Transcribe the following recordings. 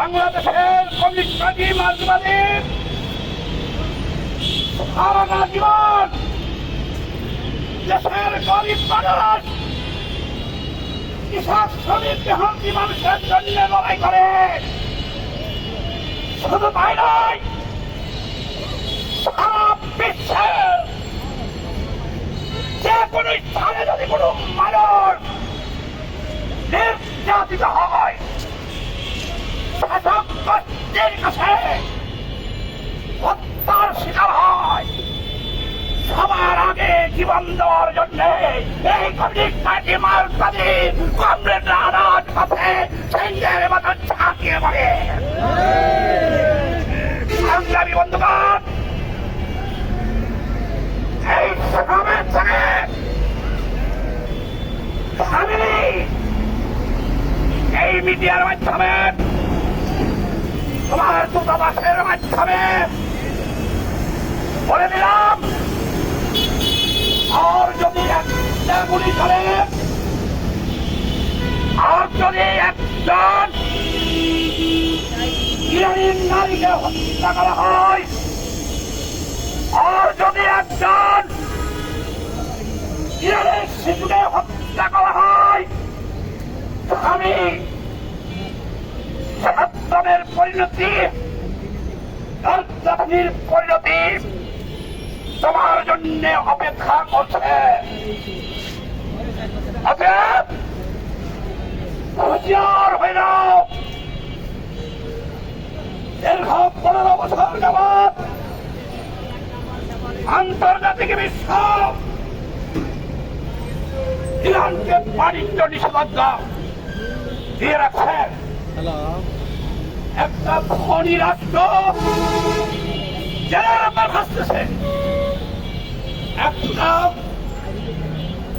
বাংলাদেশের কমিউনিস্টবাদী মার্কবাদী সারা জীবন দেশের গরিব মানুষ, কৃষক শ্রমিক মেহনতি মানুষের জন্য লড়াই করে। শুধু তাই নয়, সারা বিশ্বে যে কোনো স্থানে যদি কোনো মানুষ নির্যাতিত হয় শাসক আগে জীবন দেওয়ার জন্য এই কমিউনিস্ট পার্টি মার্কাদি কমরেডরা আনাজ পথে সিংহের মতো ঝাঁকিয়ে পড়ে মাধ্যমে বলে দিলাম। আর যদি একটা গুলি চলে, আর যদি একজন নারীকে হত্যা করা হয়, আর যদি একজন শিশুকে হত্যা করা হয় আমি সাহায্যের পরিণতি রাজধানীর পরিণতি তোমার জন্য অপেক্ষা করছে। অতএব হুঁশিয়ার হয়ে দীর্ঘ পনেরো বছর যাবৎ আন্তর্জাতিক বিশ্ব ইরানকে বাণিজ্য নিষেধাজ্ঞা দিয়ে রাখছে। একটা ধনী রাষ্ট্র জেলের আমার ভাসতেছে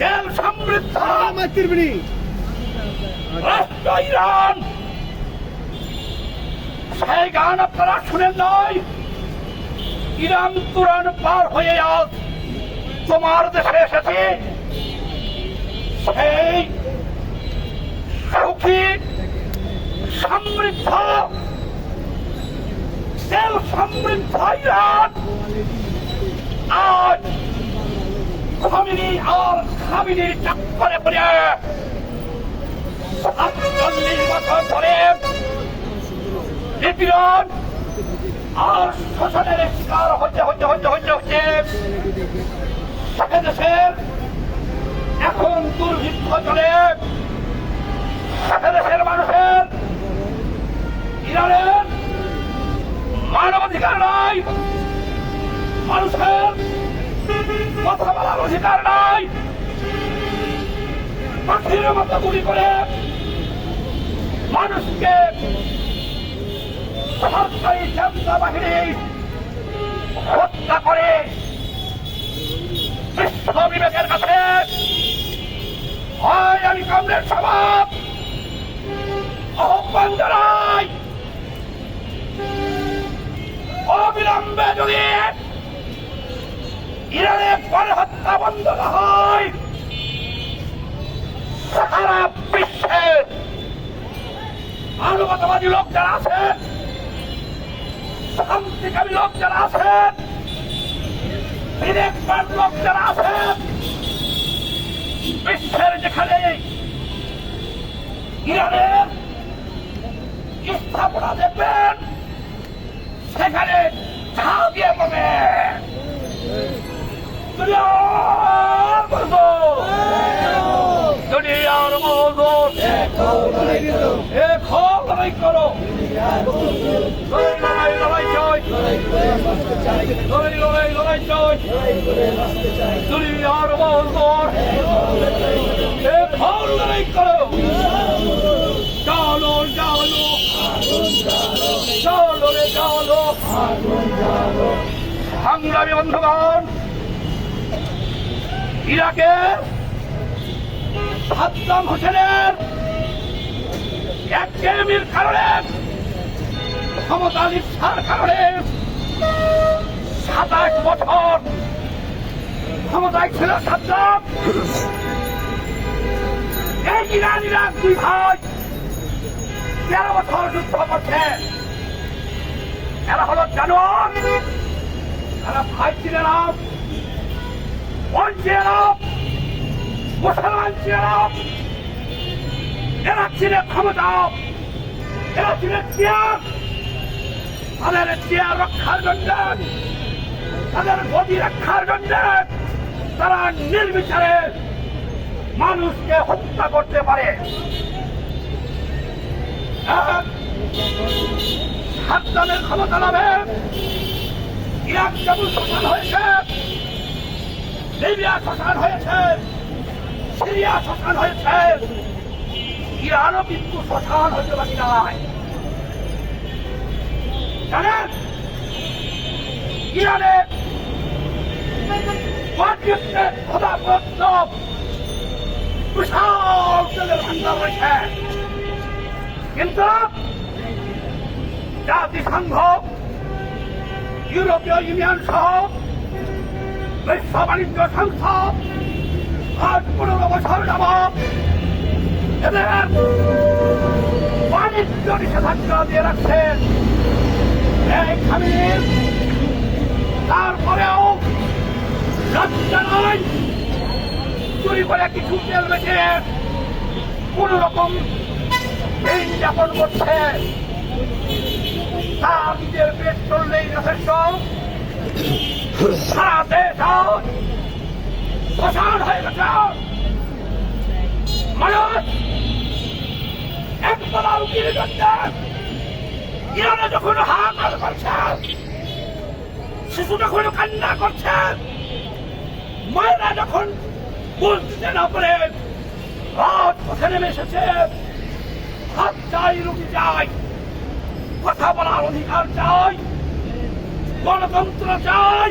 জেল সমৃদ্ধ। রাষ্ট্র ইরান। সেই গান আপনারা শুনেন নয় ইরান তুরান পার হয়ে আজ তোমার দেশে এসেছে। সেই সুখী, সমৃদ্ধ তেল সমৃদ্ধ আজ আর আর হচ্ছে হচ্ছে হচ্ছে হচ্ছে দেশের এখন মানুষের ইরানের মানবাধিকার নাই। মানুষের কথা বলার অধিকার নাই। পাখির মতো গুলি করে মানুষকে সরকারি জান্তা বাহিনী হত্যা করে বিশ্ব বিবেকের কাছে। হয় আমি কংগ্রেস সভাপ ইরানে পরে হত্যা বন্ধ না হয়। সারা বিশ্বে মানবতাবাদী লোক যারা আছেন শান্তিকামী লোক যারা আছেন বিবেকবান লোক যারা আছেন বিশ্বের যেখানে ইরানের স্থাপনা দেখবেন, সেখানে ঝাঁ দিয়ে পড়বে। দুনিয়ার মজদুর এখন লড়াই করো লড়াই লড়াই চাই লড়াই লড়াই লড়াই চাই দুনিয়ার সংগ্রামী বন্ধুগণ ইরাকের সাদ্দাম হোসেনের একঘেয়েমির কারণে, ক্ষমতা লিপ্সার কারণে সাতাশ বছর ক্ষমতায় ছিল সাদ্দাম। এই ইরান, ইরাক দুই ভাই তেরো বছর যুদ্ধ করছে। এরা হলো জানোয়ার এরা ভাই ছিলেন মুসলমান ক্ষমতা! চেয়ার তাদের চেয়ার রক্ষার জন্য! তাদের গতি রক্ষার জন্য! তারা নির্বিচারে মানুষকে হত্যা করতে পারে। সাদ্দামের ক্ষমতা লাভে। ইরাক যেমন শোষণ হয়েছে লিবিয়া শোষণ হয়েছে। সিরিয়া শোষণ হয়েছে। ইরানও কিন্তু শোষণ হতে বাকি নয় জানেন? ইরানে বিশাল তেলের ভান্ডার রয়েছে কিন্তু জাতিসংঘ, ইউরোপীয় ইউনিয়ন সহ বিশ্ব বাণিজ্য সংস্থা আজ পনেরো বছর যাবৎ এদের বাণিজ্য নিষেধাজ্ঞা দিয়ে খামির, তারপরেও নয় চুরি করে কিছু তেল বেঁচে কোন রকম দিন যাপন করছে। তার নিজের পেট চললেই যথেষ্ট। সারা দেশ আজ শ্মশান হয়ে গেছে। মানুষ একতলা উকিল করছে ইরানে যখন হাহাকার করছে, শিশু যখন কান্না করছে মায়েরা যখন বলতে না পারে, রাত পথে নেমে এসেছে। হাত চাই, রুটি চাই, কথা বলার অধিকার চাই, গণতন্ত্র চাই।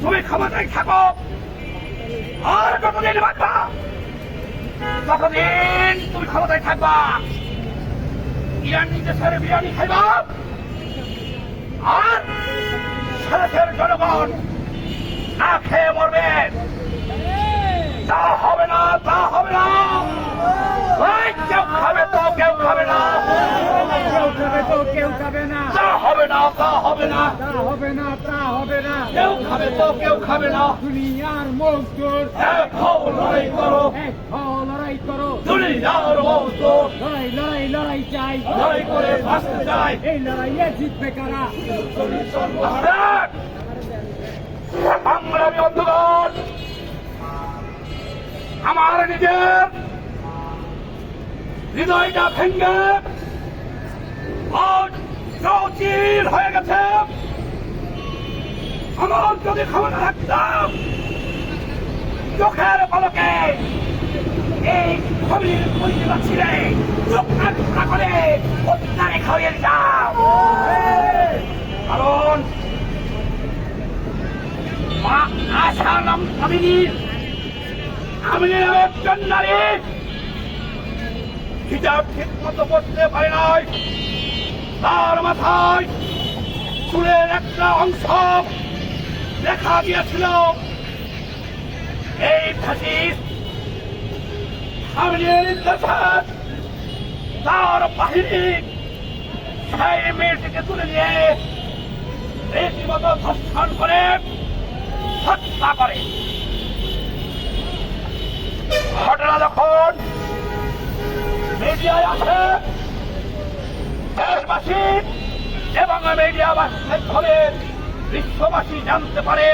তুমি ক্ষমতায় থাকো। আর কতদিন বাঁচবা, ততদিন তুমি ক্ষমতায় থাকবা। ইরানি দেশের বিরিয়ানি খাইবা। আর দেশের জনগণ না খেয়ে মরবে। তা হবে না, তা হবে না। কেউ খাবে তো কেউ খাবে না। কেউ খাবে তো কেউ খাবে না। হবে না তা হবে না। তা হবে না তা হবে না। কেউ খাবে তো কেউ খাবে না। দুনিয়ার মজদুর। এক হও লড়াই করো। এক হও লড়াই করো। দুনিয়ার মজদুর। লড়াই লড়াই লড়াই চাই। লড়াই করে বাঁচতে চাই। এই লড়াইয়ে জিতবে কারা? সংগ্রামী বন্ধুগণ আমার নিজের হৃদয়টা ভেঙ্গে গেছে। আমার যদি ক্ষমতা থাকতাম, চোখের পলকে এই ছবির পরিচিত ছিঁড়ে চোখ টুকরা করে হত্যারে খাইয়ে দিতাম। কারণ মা আশা নাম স্বামীর আমি একজন নারী হিজাব ঠিক মতো করতে পারে নাই। তার মাথায় চুলের একটা অংশ দেখা গিয়েছিল এই ফাঁসির তার বাহিনী সেই মেয়েটিকে তুলে নিয়ে রীতিমতো ধর্ষণ করে হত্যা করে। ঘটনা যখন মিডিয়ায় আসে, দেশবাসী এবং মিডিয়া মাধ্যমে বিশ্ববাসী জানতে পারে,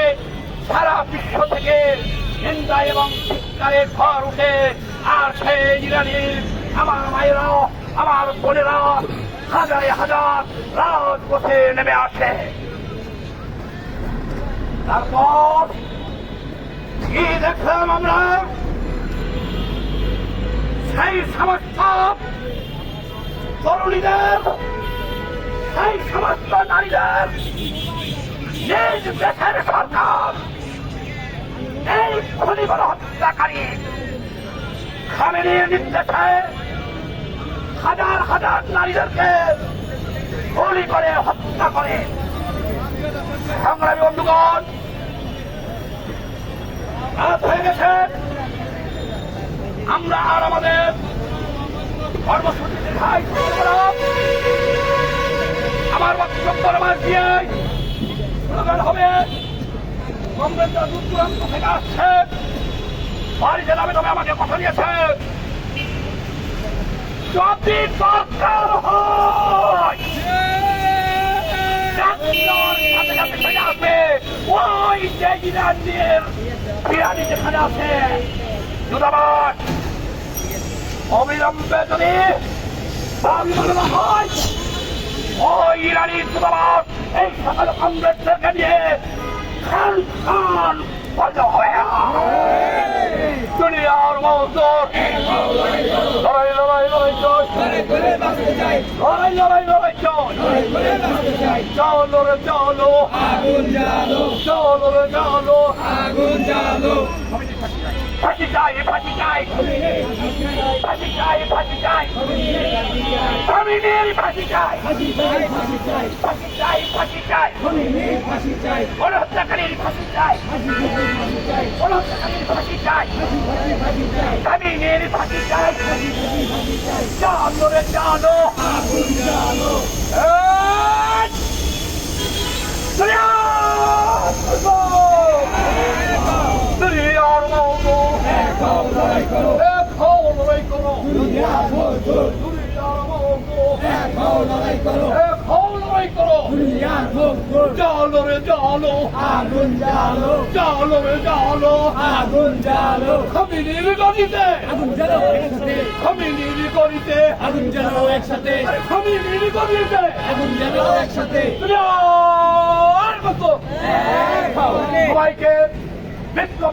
সারা বিশ্ব থেকে নিন্দা এবং চিৎকারের ঘর উঠে, আর সেই ইরানির আমার মায়েরা, আমার বোনেরা হাজারে হাজার রাজপথে নেমে আসে। তারপর কি দেখলাম আমরা? সেই সমস্ত তরুণীদের সেই সমস্ত নারীদের নিজ দেশের সরকার, এই খনিগুলো হত্যাকারী খামেনির নির্দেশে হাজার হাজার নারীদেরকে গুলি করে হত্যা করে। সংগ্রামী বন্ধুগণ, রাত হয়ে গেছে। আমরা আর আমাদের কর্মসূচিতে খাই আমার বক্তব্যের মাঝ দিয়ে স্লোগান হবে। কংগ্রেসরা দূর দূরান্ত থেকে আসছে। বাড়িতে নামে তবে আমাকে কথা দিয়েছে। যদি দরকার হয় সাথে সাথে চলে আসবে। ওই অবিলম্বে যদি হয় ইরানি দুদাবাদ এই সকাল কংগ্রেসদেরকে নিয়ে খান খান বন্ধ হবে। দুনিয়ার মজদুর। লড়াই লড়াই লড়াই লড়াই লড়াই লড়াই চল চলো রে চলো চলো রে চলো ফাঁসি চাই ফাঁসি চাই ফাঁসি চাই ফাঁসি চাই স্বামীদের ফাঁসি চাই ফাঁসি চাই ফাঁসি চাই গণহত্যাকারীর ফাঁসি চাই গণহত্যাকারীর ফাঁসি চাই স্বামীদের ফাঁসি চাই চলো রে চলো এই! দুনিয়া দুনিয়ার মতো হও লড়াই করো এক হও লড়াই করো চলো রে চলো আগুন জ্বালো। চলো রে চলো আগুন জ্বালো খমিনির গলিতে আগুন জ্বালো একসাথে খমিনির গলিতে আগুন জ্বালো একসাথে খমিনির গলিতে আগুন জ্বালো একসাথে দুনিয়ার মতো এক বিক্ষোভ